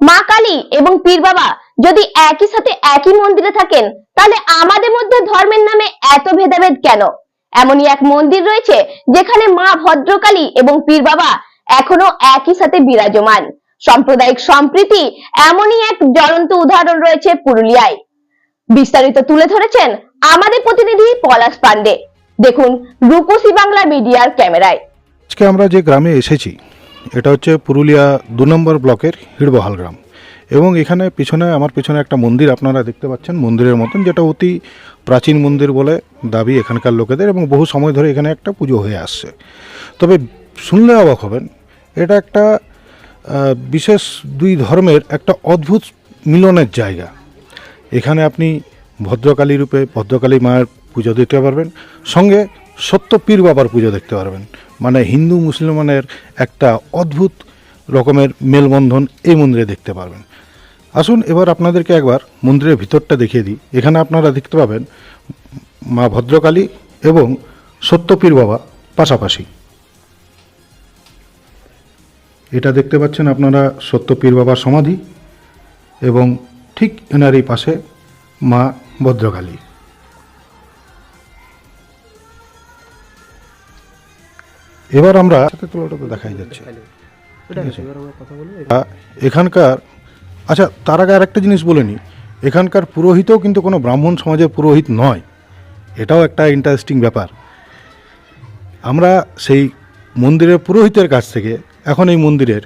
মা কালী এবং পীর বাবা যদি একই সাথে একই মন্দিরে থাকেন, তাহলে আমাদের মধ্যে ধর্মের নামে এত ভেদাভেদ কেন? এমনই এক মন্দির রয়েছে যেখানে মা ভদ্রকালী এবং পীর বাবা এখনও একই সাথে বিরাজমান। সাম্প্রদায়িক সম্প্রীতি এমনই এক জ্বলন্ত উদাহরণ রয়েছে পুরুলিয়ায়। বিস্তারিত তুলে ধরেছেন আমাদের প্রতিনিধি পলাশ পান্ডে দেখুন রূপসী বাংলা মিডিয়ার ক্যামেরায়। আজকে আমরা যে গ্রামে এসেছি এটা হচ্ছে পুরুলিয়া দু নম্বর ব্লকের হিড়বহাল গ্রাম। এবং এখানে পিছনে, আমার পিছনে একটা মন্দির আপনারা দেখতে পাচ্ছেন, মন্দিরের মতন, যেটা অতি প্রাচীন মন্দির বলে দাবি এখানকার লোকেদের এবং বহু সময় ধরে এখানে একটা পুজো হয়ে আসছে। তবে শুনলে অবাক হবেন, এটা একটা বিশেষ দুই ধর্মের একটা অদ্ভুত মিলনের জায়গা। এখানে আপনি ভদ্রকালী রূপে ভদ্রকালী মায়ের পুজো দিতে পারবেন, সঙ্গে সত্য পীর বাবার পুজো দেখতে পারবেন। মানে হিন্দু মুসলমানের একটা অদ্ভুত রকমের মেলবন্ধন এই মন্দিরে দেখতে পারবেন। আসুন এবার আপনাদেরকে একবার মন্দিরের ভিতরটা দেখিয়ে দিই। এখানে আপনারা দেখতে পাবেন মা ভদ্রকালী এবং সত্য পীর বাবা পাশাপাশি। এটা দেখতে পাচ্ছেন আপনারা সত্য পীর বাবার সমাধি এবং ঠিক এনারই পাশে মা ভদ্রকালী। এবার আমরা সাথে তুলনাটা তো দেখাই যাচ্ছে। এখানকার আচ্ছা তার আগে আরেকটা জিনিস বলে নিই এখানকার পুরোহিতও কিন্তু কোনো ব্রাহ্মণ সমাজের পুরোহিত নয়। এটাও একটা ইন্টারেস্টিং ব্যাপার। আমরা সেই মন্দিরের পুরোহিতের কাছ থেকে এখন এই মন্দিরের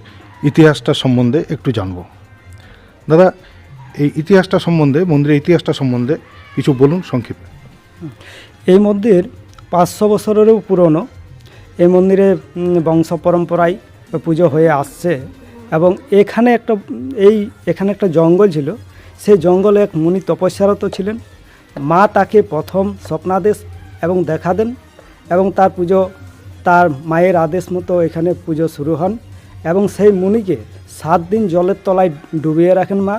ইতিহাসটা সম্বন্ধে একটু জানব। দাদা এই ইতিহাসটা সম্বন্ধে মন্দিরের ইতিহাসটা সম্বন্ধে কিছু বলুন সংক্ষেপে। এই মন্দির পাঁচশো বছরেরও পুরনো। এই মন্দিরে বংশ পরম্পরায় পুজো হয়ে আসছে এবং এখানে একটা, এই এখানে একটা জঙ্গল ছিল। সেই জঙ্গলে এক মুনি তপস্যারত ছিলেন। মা তাকে প্রথম স্বপ্নাদেশ এবং দেখা দেন এবং তার পুজো, তার মায়ের আদেশ মতো এখানে পুজো শুরু হন এবং সেই মুনিকে সাত দিন জলের তলায় ডুবিয়ে রাখেন মা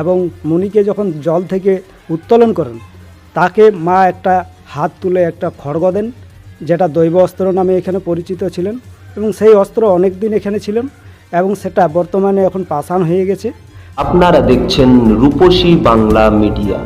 এবং মুনিকে যখন জল থেকে উত্তোলন করেন, তাকে মা একটা হাত তুলে একটা খড়গ দেন যেটা দৈব অস্ত্র নামে এখানে পরিচিত ছিলেন এবং সেই অস্ত্র অনেক দিন এখানে ছিলেন এবং সেটা বর্তমানে এখন পাষাণ হয়ে গেছে। আপনারা দেখছেন রূপসী বাংলা মিডিয়া।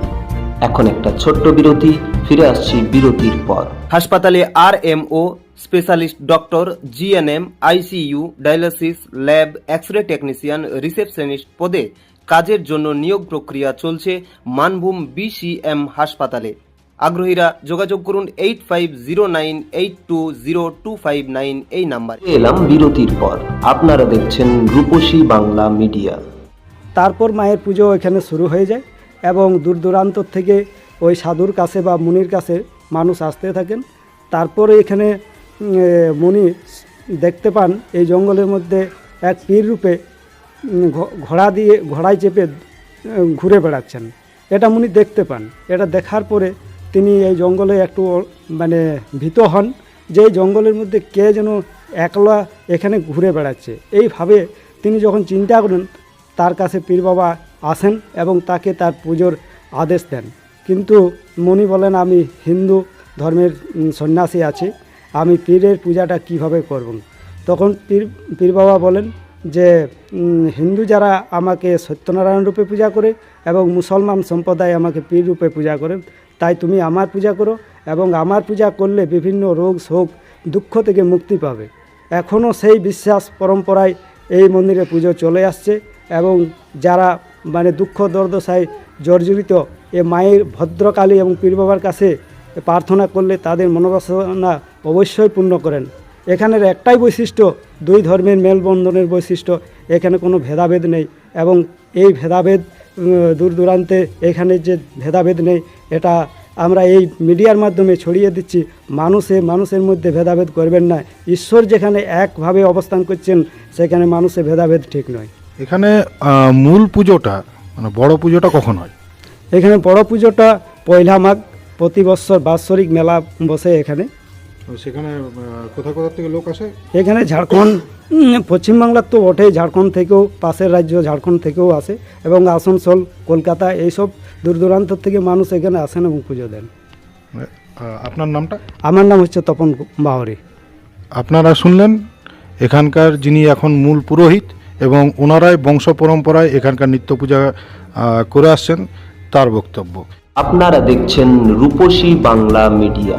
এখন একটা ছোট্ট বিরতি ফিরে আসছি বিরতির পর। হাসপাতালে R M O specialist doctor GNM ICU dialysis lab X ray technician receptionist পদে কাজের জন্য নিয়োগ প্রক্রিয়া চলছে মানভূম বিসিএম হাসপাতালে। আগ্রহীরা যোগাযোগ করুন eight five zero nine eight two zero two five nine এই নাম্বার। এলাম বিরতির পর। আপনারা দেখছেন রূপসী বাংলা মিডিয়া। তারপর মায়ের পুজো এখানে শুরু হয়ে যায় এবং দূর দূরান্ত থেকে ওই সাধুর কাছে বা মুনির কাছে মানুষ আসতে থাকেন। তারপরে এখানে মুনি দেখতে পান এই জঙ্গলের মধ্যে এক পীর রূপে ঘোড়া দিয়ে ঘোড়ায় চেপে ঘুরে বেড়াচ্ছেন। এটা মুনি দেখতে পান। এটা দেখার পরে তিনি এই জঙ্গলে একটু মানে ভীত হন যে জঙ্গলের মধ্যে কে যেন একলা এখানে ঘুরে বেড়াচ্ছে। এইভাবে তিনি যখন চিন্তা করেন, তার কাছে পীর বাবা আসেন এবং তাকে তার পুজোর আদেশ দেন। কিন্তু মনি বলেন, আমি হিন্দু ধর্মের সন্ন্যাসী আছি, আমি পীরের পূজাটা কীভাবে করব? তখন পীর পীর বাবা বলেন যে হিন্দু যারা আমাকে সত্যনারায়ণ রূপে পূজা করে এবং মুসলমান সম্প্রদায় আমাকে পীর রূপে পূজা করে তাই তুমি আমার পূজা করো এবং আমার পূজা করলে বিভিন্ন রোগ, শোক, দুঃখ থেকে মুক্তি পাবে। এখনও সেই বিশ্বাস পরম্পরায় এই মন্দিরে পুজো চলে আসছে এবং যারা মানে দুঃখ দুর্দশায় জর্জরিত এ মায়ের ভদ্রকালী এবং পীর বাবার কাছে প্রার্থনা করলে তাদের মনোবাসনা অবশ্যই পূর্ণ করেন। এখানের একটাই বৈশিষ্ট্য, দুই ধর্মের মেলবন্ধনের বৈশিষ্ট্য, এখানে কোনো ভেদাভেদ নেই এবং এই ভেদাভেদ দূর দূরান্তে এখানে যে ভেদাভেদ নেই এটা আমরা এই মিডিয়ার মাধ্যমে ছড়িয়ে দিচ্ছি। মানুষে মানুষের মধ্যে ভেদাভেদ করবেন না। ঈশ্বর যেখানে একভাবে অবস্থান করছেন সেখানে মানুষে ভেদাভেদ ঠিক নয়। এখানে মূল পুজোটা মানে বড় পুজোটা কখন হয়? এখানে বড় পুজোটা পয়লা মাঘ প্রতি বছর বাৎসরিক মেলা বসে এখানে। সেখানে কোথা কোথা থেকে লোক আসে? এখানে ঝাড়খণ্ড পশ্চিমবাংলার তো বটেই ঝাড়খণ্ড থেকেও পাশের রাজ্য ঝাড়খণ্ড থেকেও আসে। এবং আসানসোল কলকাতা এইসব দূর দূরান্ত থেকে মানুষ এখানে আসেন এবং পুজো দেন। আপনার নামটা? আমার নাম হচ্ছে তপন বাহরি। আপনারা শুনলেন এখানকার যিনি এখন মূল পুরোহিত এবং ওনারাই বংশ পরম্পরায় এখানকার নিত্য পূজা করে আসছেন তার বক্তব্য। আপনারা দেখছেন রূপসী বাংলা মিডিয়া।